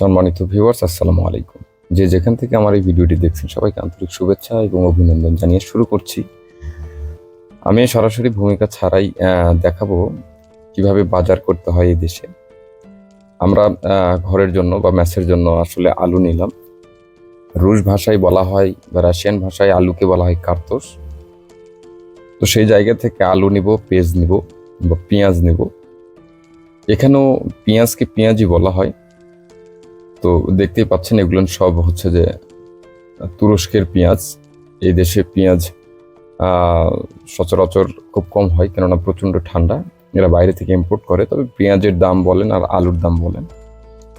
সম্মানিত ভিউয়ার্স আসসালামু আলাইকুম। যে যেখান থেকে আমার এই ভিডিওটি দেখছেন, সবাইকে আন্তরিক শুভেচ্ছা এবং অভিনন্দন জানিয়ে শুরু করছি। আমি সরাসরি ভূমিকা ছাড়াই দেখাবো কীভাবে বাজার করতে হয় এই দেশে। আমরা ঘরের জন্য বা ম্যাচের জন্য আসলে আলু নিলাম। রুশ ভাষায় বলা হয় বা রাশিয়ান ভাষায় আলুকে বলা হয় কার্তোস। তো সেই জায়গা থেকে আলু নিব, পেঁয়াজ নিব বা পেঁয়াজ নিব। এখানেও পেঁয়াজকে পেঁয়াজই বলা হয়। তো দেখতেই পাচ্ছেন, এগুলো সব হচ্ছে যে, তুরস্কের পেঁয়াজ। এই দেশে পেঁয়াজ সচরাচর খুব কম হয়, কেননা প্রচণ্ড ঠান্ডা। এরা বাইরে থেকে ইম্পোর্ট করে, তবে পেঁয়াজের দাম বলেন আর আলুর দাম বলেন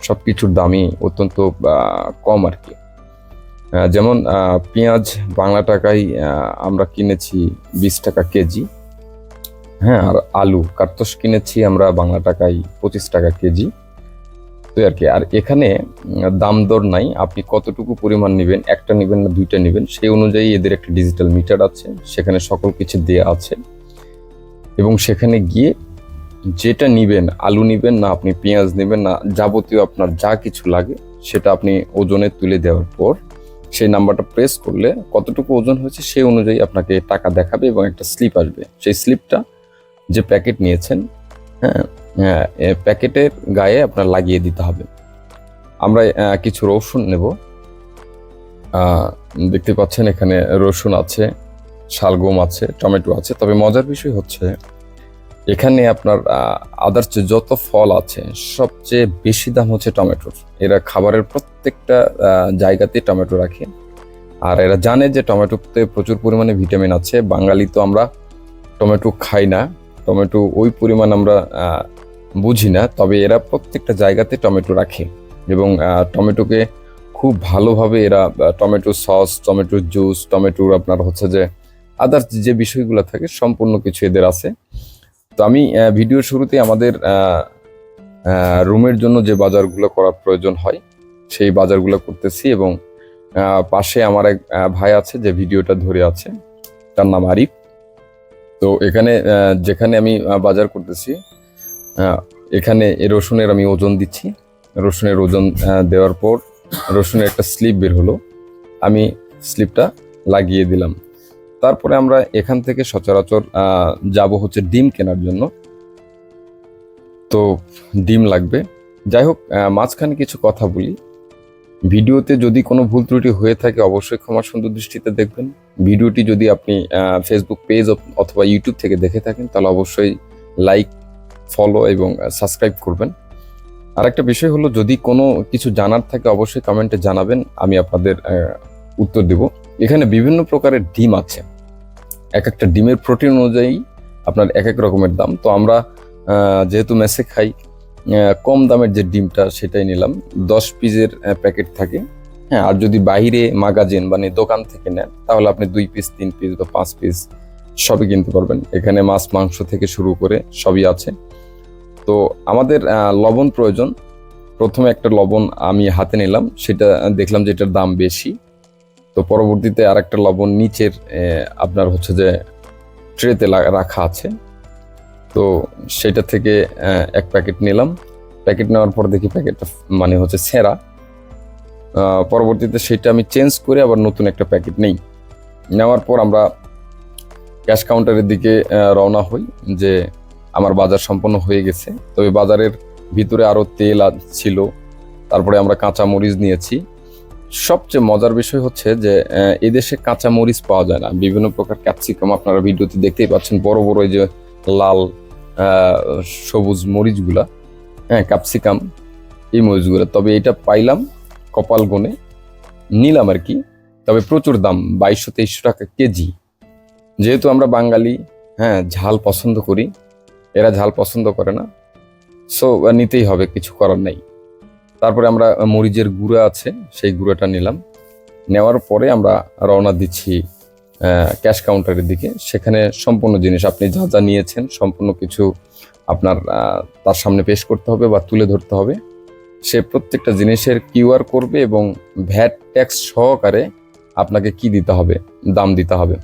সব কিছুর দামই অত্যন্ত কম আর কি। যেমন পেঁয়াজ বাংলা টাকায় আমরা কিনেছি বিশ টাকা কেজি। হ্যাঁ আর আলু, কার্তস কিনেছি আমরা বাংলা টাকায় পঁচিশ টাকা কেজি। তো আর কি। আর এখানে দাম দর নাই। আপনি কতটুকু পরিমাণ নেবেন, একটা নেবেন না, দুইটা নেবেন, সেই অনুযায়ী এদের একটা ডিজিটাল মিটার আছে। সেখানে সকল কিছু দেয়া আছে। এবং সেখানে গিয়ে যেটা নিবেন, আলু নিবেন না, আপনি পেঁয়াজ নেবেন না, যাবতীয় আপনার যা কিছু লাগে, সেটা আপনি ওজনে তুলে দেওয়ার পর সেই নাম্বারটা প্রেস করলে কতটুকু ওজন হয়েছে সেই অনুযায়ী আপনাকে টাকা দেখাবে এবং একটা স্লিপ আসবে। সেই স্লিপটা যে প্যাকেট নিয়েছেন হ্যাঁ প্যাকেটের গায়ে আপনার লাগিয়ে দিতে হবে। আমরা কিছু রসুন নেব। দেখতে পাচ্ছেন এখানে রসুন আছে, শালগম আছে, টমেটো আছে। তবে মজার বিষয় হচ্ছে, এখানে আপনার আদার্স যত ফল আছে, সবচেয়ে বেশি দাম হচ্ছে টমেটোর। এরা খাবারের প্রত্যেকটা জায়গাতে টমেটো রাখে। আর এরা জানে যে টমেটোতে প্রচুর পরিমাণে ভিটামিন আছে। বাঙালি তো আমরা টমেটো খাই না। টমেটো ওই পরিমাণ আমরা বুঝি না, তবে এরা প্রত্যেকটা জায়গাতে টমেটো রাখে এবং টমেটোকে খুব ভালোভাবে এরা টমেটো সস, টমেটো জুস টমেটোর আপনার হচ্ছে যে আদার্স যে বিষয়গুলো থাকে সম্পূর্ণ কিছু এদের আছে। তো আমি ভিডিও শুরুতে আমাদের রুমের জন্য যে বাজারগুলো করার প্রয়োজন হয়, সেই বাজারগুলো করতেছি এবং পাশে আমার এক ভাই আছে যে ভিডিওটা ধরে আছে, তার নাম আরিফ। তো এখানে যেখানে আমি বাজার করতেছি এখানে রসুনের আমি ওজন দিচ্ছি। রসুনের ওজন দেওয়ার পর রসুনের একটা স্লিপ বের হলো। আমি স্লিপটা লাগিয়ে দিলাম। তারপরে আমরা এখান থেকে সচরাচর যাব হচ্ছে ডিম কেনার জন্য। তো ডিম লাগবে। যাই হোক মাঝখানে কিছু কথা বলি। ভিডিওতে যদি কোনো ভুল ত্রুটি হয়ে থাকে, অবশ্যই ক্ষমা সুন্দর দৃষ্টিতে দেখবেন। ভিডিওটি যদি আপনি ফেসবুক পেজ অথবা ইউটিউব থেকে দেখে থাকেন, তাহলে অবশ্যই লাইক ফলো এবং সাবস্ক্রাইব করবেন। আর একটা বিষয় হলো, যদি কোনো কিছু জানার থাকে, অবশ্যই কমেন্টে জানাবেন, আমি আপনাদের উত্তর দেব। এখানে বিভিন্ন প্রকারের ডিম আছে। এক একটা ডিমের প্রোটিন অনুযায়ী আপনার এক এক রকমের দাম। তো আমরা যেহেতু মেসে খাই কম দামের যে ডিমটা সেটাই নিলাম। দশ পিসের প্যাকেট থাকে। হ্যাঁ আর যদি বাইরে মাগাজিন মানে দোকান থেকে নেন, তাহলে আপনি দুই পিস, তিন পিস বা পাঁচ পিস সবই কিনতে পারবেন। এখানে মাছ, মাংস থেকে শুরু করে সবই আছে। তো আমাদের লবণ প্রয়োজন। প্রথমে একটা লবণ আমি হাতে নিলাম, সেটা দেখলাম যে এটার দাম বেশি। তো পরবর্তীতে আর একটা লবণ নিচের আপনার হচ্ছে যে ট্রেতে রাখা আছে। তো সেটা থেকে এক প্যাকেট নিলাম। প্যাকেট নেওয়ার পর দেখি প্যাকেটটা মানে হচ্ছে সেরা। পরবর্তীতে সেটা আমি চেঞ্জ করে আবার নতুন একটা প্যাকেট নেই। নেওয়ার পর আমরা ক্যাশ কাউন্টারের দিকে রওনা হই যে আমার বাজার সম্পন্ন হয়ে গেছে। তবে বাজারের ভিতরে আরও তেল ছিল। তারপরে আমরা কাঁচা মরিচ নিয়েছি। সবচেয়ে মজার বিষয় হচ্ছে যে এদেশে কাঁচা মরিচ পাওয়া যায় না। বিভিন্ন প্রকার ক্যাপসিকাম আপনারা ভিডিওতে দেখতেই পাচ্ছেন। বড় বড় এই যে লাল সবুজ মরিচগুলা হ্যাঁ ক্যাপসিকাম এই মরিচগুলো। তবে এটা পাইলাম কপাল গনে। নিলাম আর কি। তবে প্রচুর দাম, বাইশশো তেইশশো টাকা কেজি। যেহেতু আমরা বাঙালি হ্যাঁ ঝাল পছন্দ করি এরা ঝাল পছন্দ করে না। সো নিতেই হবে, কিছু করার নেই। তারপরে আমরা মরিচের গুঁড়া আছে, সেই গুঁড়াটা নিলাম। নেওয়ার পরে আমরা রওনা দিচ্ছি ক্যাশ কাউন্টারের দিকে। সেখানে সম্পূর্ণ জিনিস আপনি যা যা নিয়েছেন, সম্পূর্ণ কিছু আপনার তার সামনে পেশ করতে হবে বা তুলে ধরতে হবে। সে প্রত্যেকটা জিনিসের কিউআর করবে এবং ভ্যাট ট্যাক্স সহকারে আপনাকে কি দিতে হবে, দাম দিতে হবে।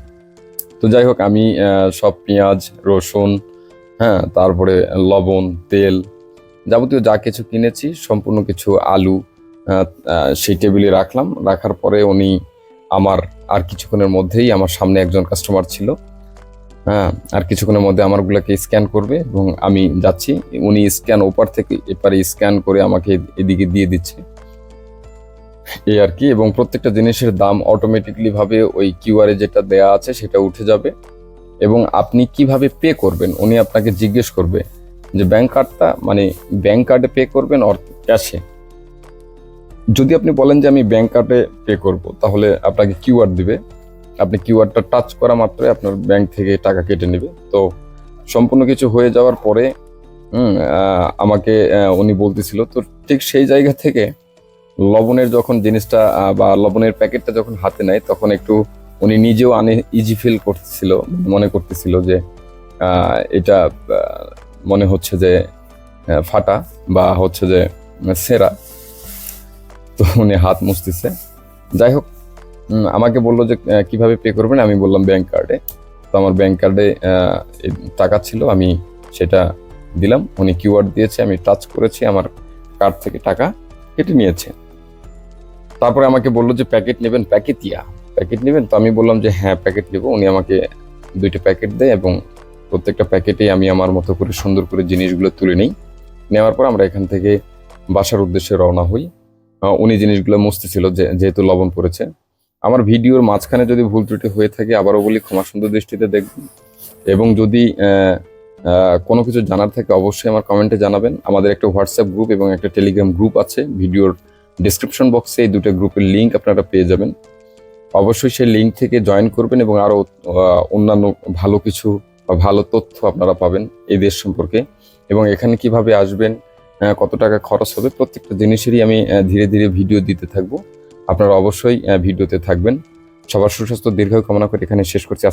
তো যাই হোক, আমি সব পেঁয়াজ, রসুন হ্যাঁ তারপরে লবণ, তেল, যাবতীয় যা কিছু কিনেছি, সম্পূর্ণ কিছু আলু সেই টেবিলে রাখলাম। রাখার পরে উনি আমার আর কিছুক্ষণের মধ্যেই আমার সামনে একজন কাস্টমার ছিল। হ্যাঁ আর কিছুক্ষণের মধ্যে আমারগুলোকে স্ক্যান করবে এবং আমি যাচ্ছি। উনি স্ক্যান ওপার থেকে এপারে স্ক্যান করে আমাকে এদিকে দিয়ে দিচ্ছে। এই আর কি, এবং প্রত্যেকটা জিনিসের দাম অটোমেটিকলি ভাবে ওই কিউআরে যেটা দেয়া আছে সেটা উঠে যাবে। এবং আপনি কীভাবে পে করবেন? উনি আপনাকে জিজ্ঞেস করবে যে, ব্যাংক কার্ডটা মানে ব্যাংক কার্ডে পে করবেন অর ক্যাশে যদি আপনি বলেন যে, আমি ব্যাংক কার্ডে পে করব, তাহলে আপনাকে কিউআর দিবে। আপনি কিউআরটা টাচ করা মাত্রই আপনার ব্যাংক থেকে টাকা কেটে নেবে। তো সম্পূর্ণ কিছু হয়ে যাওয়ার পরে আমাকে উনি বলতেছিল, তো ঠিক সেই জায়গা থেকে লবণের যখন জিনিসটা বা লবণের প্যাকেটটা যখন হাতে নেয়, তখন একটু উনি নিজেও আনে ইজি ফিল করতেছিল, মনে করতেছিল যে এটা মনে হচ্ছে যে ফাটা বা হচ্ছে যে, সেরা। তো উনি হাত মুছতেছে। যাই হোক আমাকে বলল যে কীভাবে পে করবেন? আমি বললাম ব্যাংক কার্ডে তো আমার ব্যাংক কার্ডে টাকা ছিল, আমি সেটা দিলাম। উনি কিউআর দিয়েছে, আমি টাচ করেছি, আমার কার্ড থেকে টাকা কেটে নিয়েছে। তারপরে আমাকে বলল যে প্যাকেট নেবেন প্যাকেট ইয়া প্যাকেট নেবেন, তো আমি বললাম যে হ্যাঁ প্যাকেট নেব। উনি আমাকে দুইটা প্যাকেট দেয় এবং প্রত্যেকটা প্যাকেটেই আমি আমার মতো করে সুন্দর করে জিনিসগুলো তুলে নিই। নেওয়ার পর আমরা এখান থেকে বাসার উদ্দেশ্যে রওনা হই। উনি জিনিসগুলো মুছতেছিল যেহেতু লবণ পড়েছে। আমার ভিডিওর মাঝখানে যদি ভুল ত্রুটি হয়ে থাকে, আবারও বলি, ক্ষমা সুন্দর দৃষ্টিতে দেখবেন। এবং যদি কোনো কিছু জানার থাকে, অবশ্যই আমার কমেন্টে জানাবেন। আমাদের একটা হোয়াটসঅ্যাপ গ্রুপ এবং একটা টেলিগ্রাম গ্রুপ আছে। ভিডিওর ডিসক্রিপশন বক্সে এই দুটো গ্রুপের লিঙ্ক আপনারা পেয়ে যাবেন। অবশ্যই সেই লিঙ্ক থেকে জয়েন করবেন এবং আরও অন্যান্য ভালো কিছু বা ভালো তথ্য আপনারা পাবেন এই দেশ সম্পর্কে। এবং এখানে কীভাবে আসবেন কত টাকা খরচ হবে, প্রত্যেকটা জিনিসেরই আমি ধীরে ধীরে ভিডিও দিতে থাকব। আপনারা অবশ্যই ভিডিওতে থাকবেন। সবার সুস্বাস্থ্য দীর্ঘ কামনা করে এখানে শেষ করছি।